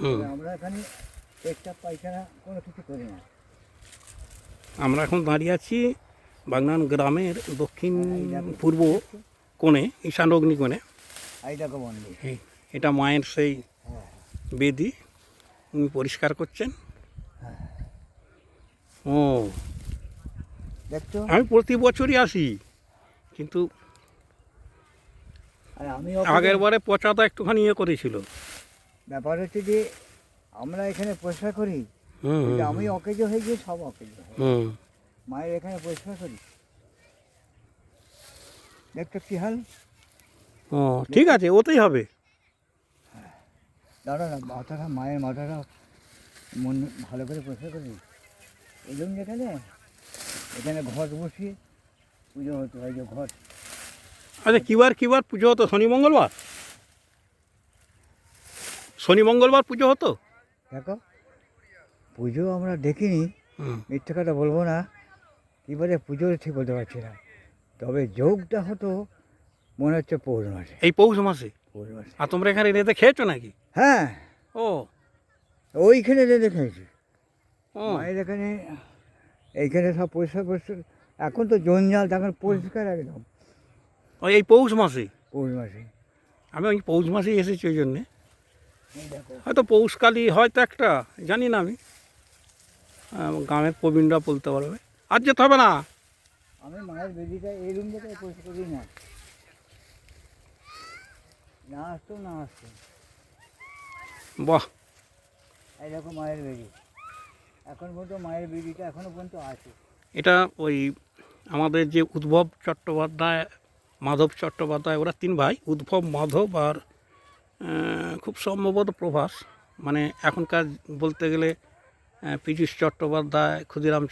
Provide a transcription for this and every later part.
আমরা এখানে পেটচাপ পায়খানা কোনো কিছু করি না। আমরা এখন দাঁড়িয়ে আছি বাগনান গ্রামের দক্ষিণ পূর্ব কোণে ঈশান অগ্নি কোণে। এই- এটা মায়ের সেই হ্যাঁ। বেদি উনি পরিষ্কার করছেন। ও। আমি প্রতি বছরই আসি কিন্তু আমি আগের বারে পচাটা একটুখানি ইয়ে করেছিল। ব্যাপার হচ্ছে যে আমরা এখানে পরিষ্কার করি আমি অকেজ হয়ে গিয়ে সব অকেজ হয় মায়ের এখানে পরিষ্কার করি। দেখছ কি হাল? ও ঠিক আছে ওতেই হবে। দাঁড়া না মাথাটা মায়ের মাথাটা মন ভালো করে পরিষ্কার করি এই জন্য এখানে এখানে ঘট বসিয়ে পুজো হতো এই যে ঘট। আচ্ছা কিবার কিবার পুজো হতো? শনি মঙ্গলবার? শনি মঙ্গলবার পুজো হতো? দেখো পুজো আমরা দেখিনি। মিথ্যে কথা বলব না। এবারে পুজো ঠিক বলতে পারছি না। তবে যোগটা হতো মনে হচ্ছে পৌষ মাসে। এই পৌষ মাসে? পৌষ মাসে। আর তোমরা এখানে রেতে খেয়েছো নাকি? হ্যাঁ। ও। ওইখানে রেঁধে খেয়েছি। মায়ের এখানে এইখানে সব পরিষ্কার পরিষ্কার এখন তো জঞ্জাল তখন পরিষ্কার একদম। ওই এই পৌষ মাসে? পৌষ মাসে। আমি ওই পৌষ মাসেই এসেছি ওই জন্যে। হয়তো পৌষকালী হয়তো একটা জানি না আমি। গ্রামের প্রবীণরা বলতে পারবে। আর যেতে হবে না। আমি মায়ের বেদিটা এই রুম থেকে পরিষ্কার করি না। না আসতো না আসতো। বাহ। এই দেখো মায়ের বেদি। এখন পর্যন্ত মায়ের বেদিটা এখনও পর্যন্ত আছে। এটা ওই আমাদের যে উদ্ভব চট্টোপাধ্যায় মাধব চট্টোপাধ্যায় ওরা তিন ভাই উদ্ভব মাধব আর খুব সম্ভবত প্রভাস। মানে এখনকার বলতে গেলে পীযূষ চট্টোপাধ্যায়, ক্ষুদিরাম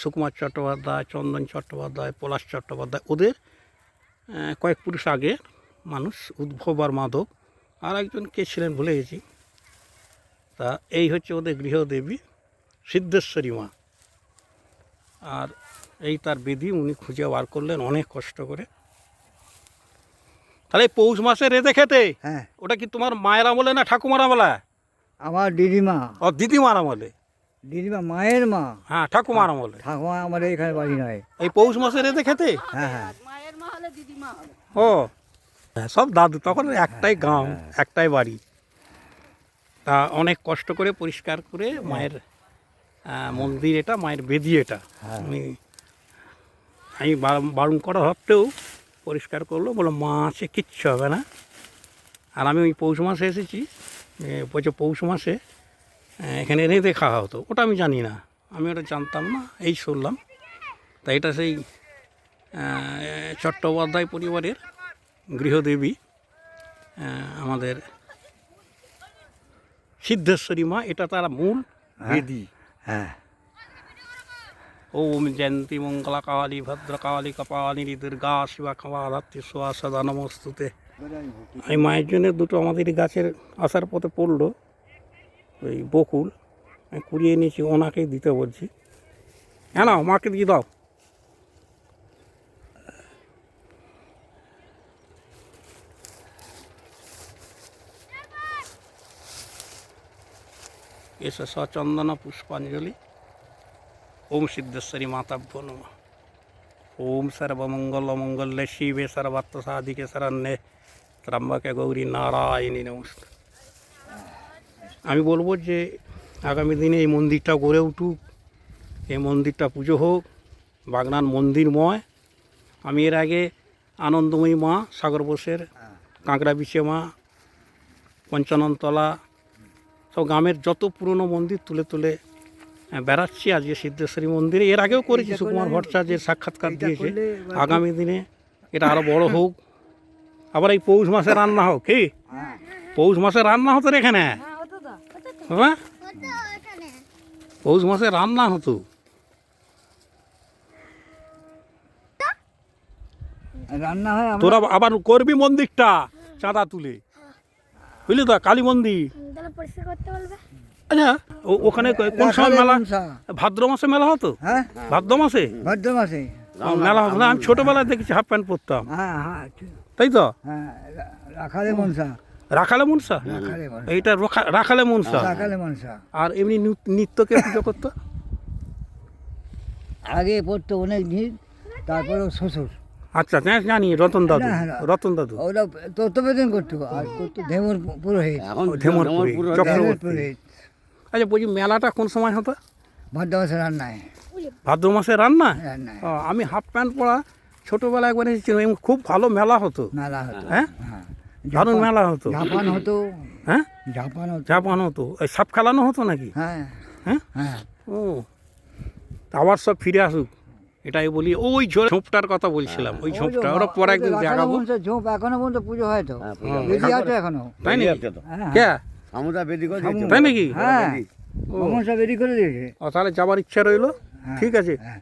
সুকুমার চট্টোপাধ্যায়, চন্দন চট্টোপাধ্যায়, পলাশ চট্টোপাধ্যায়, ওদের কয়েক পুরুষ আগে মানুষ, উদ্ভব আর মাধব, আর একজন কে ছিলেন ভুলে গেছি। তা এই হচ্ছে ওদের গৃহদেবী সিদ্ধেশ্বরী মা। আর এই তার বিধি উনি খুঁজে বার করলেন অনেক কষ্ট করে। তাহলে পৌষ মাসে রেঁধে খেতে হ্যাঁ। ওটা কি তোমার মায়ের আমলে না ঠাকুমার আমলে? আমার দিদিমা। ও দিদিমার আমলে? দিদিমা মায়ের মা। হ্যাঁ ঠাকুমার আমলে। ঠাকুমা আমাদের এখানে বাড়ি নয় এই পৌষ মাসে রেঁধে খেতে? হ্যাঁ হ্যাঁ। মায়ের মা হলে দিদিমা ও হ্যাঁ, সব দাদু তখন একটাই গ্রাম একটাই বাড়ি। তা অনেক কষ্ট করে পরিষ্কার করে মায়ের মন্দির এটা মায়ের বেদি এটা। হ্যাঁ। আমি আমি বারণ- বারণ করা সত্ত্বেও পরিষ্কার করল বলল মা আছে কিচ্ছু হবে না। আর আমি ওই পৌষ মাসে এসেছি বলছে পৌষ মাসে এখানে রেঁধে খাওয়া হতো। ওটা আমি জানি না। আমি ওটা জানতাম না এই শুনলাম। তাই এটা সেই চট্টোপাধ্যায় পরিবারের গৃহদেবী আমাদের সিদ্ধেশ্বরী মা এটা তার মূল বেদি হ্যাঁ। ওম জয়ন্তী মঙ্গলা কালী ভদ্রকালী কপালিনী দুর্গা শিবা ক্ষমাধাত্রী সোয়া সদা নমস্তুতে এই মায়ের জন্য দুটো আমাদের গাছের আসার পথে পড়ল, ওই বকুল। আমি কুড়িয়ে নিয়েছি ওনাকেই দিতে বলছি। হ্যাঁ না মাকে দিয়ে দাও। এসে সচন্দন পুষ্পাঞ্জলি। ওম সিদ্ধেশ্বরী মাতাভ্য নম। ওম সর্বমঙ্গল মঙ্গলে শিবে সর্বাত্ম সাধিকে শরণ্যে ত্রম্বকে গৌরী নারায়ণী নমস্ত আমি বলব যে আগামী দিনে এই মন্দিরটা গড়ে উঠুক, এই মন্দিরটা পুজো হোক, বাগনান মন্দিরময়। আমি এর আগে আনন্দময়ী মা সাগর বোসের, কাঁকড়া বিছে মা, পঞ্চাননতলা, সব গ্রামের যত পুরনো মন্দির তুলে তুলে বেড়াচ্ছি আজকে সিদ্ধেশ্বরী মন্দিরে। এর আগেও করেছি সুকুমার ভট্টাচার্যের সাক্ষাৎকার দিয়েছে। আগামী দিনে এটা আরও বড় হোক। আবার এই পৌষ মাসে রান্না হোক কি? হ্যাঁ পৌষ মাসে রান্না হতো এখানে? হ্যাঁ হতো তো হতো তো পৌষ মাসে রান্না হতো। রান্না হয় তোরা আবার করবি মন্দিরটা চাঁদা তুলে। বুঝলি তো কালী মন্দির। তাহলে পরিষ্কার করতে বলবে? আচ্ছা। ওখানে কোন সময় মেলা? ভাদ্র মাসে মেলা হতো? হ্যাঁ। ভাদ্র মাসে? ভাদ্র মাসে। মেলা হতো না। আমি ছোটবেলায় দেখেছি হাফ প্যান্ট পরতাম। হ্যাঁ হ্যাঁ। তাই তো? হ্যাঁ রাখালে মনসা। রাখালে মনসা? এইটা রাখালে মনসা। রাখালে মনসা। আর এমনি নিত্যকে পুজো করতো? আগে পড়তো অনেক দিন তারপরে শ্বশুর। আচ্ছা হ্যাঁ জানি রতন দাদু। রতন দাদু। ওরা তত্ত্বাবধান করতো আর করতো ধেমর পুরোহিত। এখন ধেমরপুরি, ধেমরপুর চক্রবর্তী। আচ্ছা বলছি মেলাটা কোন সময় হতো? ভাদ্র মাসে রান্নায় ভাদ্র মাসে রান্না? ও, আমি হাফ প্যান্ট পরা ছোটোবেলা একবার এসেছিলাম এবং খুব ভালো মেলা হতো। মেলা হতো হ্যাঁ? হ্যাঁ। দারুণ মেলা হতো। জাপান হতো। হ্যাঁ? জাপান হতো। জাপান হতো। এই সাপ খেলানো হতো নাকি? হ্যাঁ। হ্যাঁ? হ্যাঁ। ও তা আবার সব ফিরে আসুক। এটাই বলি ওই ঝোপ- ঝোপটার কথা বলছিলাম ওই ঝোপটা। ওরা পরে একদিন দেখাবো। ঝোপ এখনও পর্যন্ত পুজো হয় তো হ্যাঁ, হয়। এখনও। তাই। হ্যাঁ। কে? সামুদা বেদি করে তাই নাকি? হ্যাঁ। বেদি। সব করে দিয়েছে। ও তাহলে যাবার ইচ্ছা রইল? হ্যাঁ, ঠিক আছে। হ্যাঁ।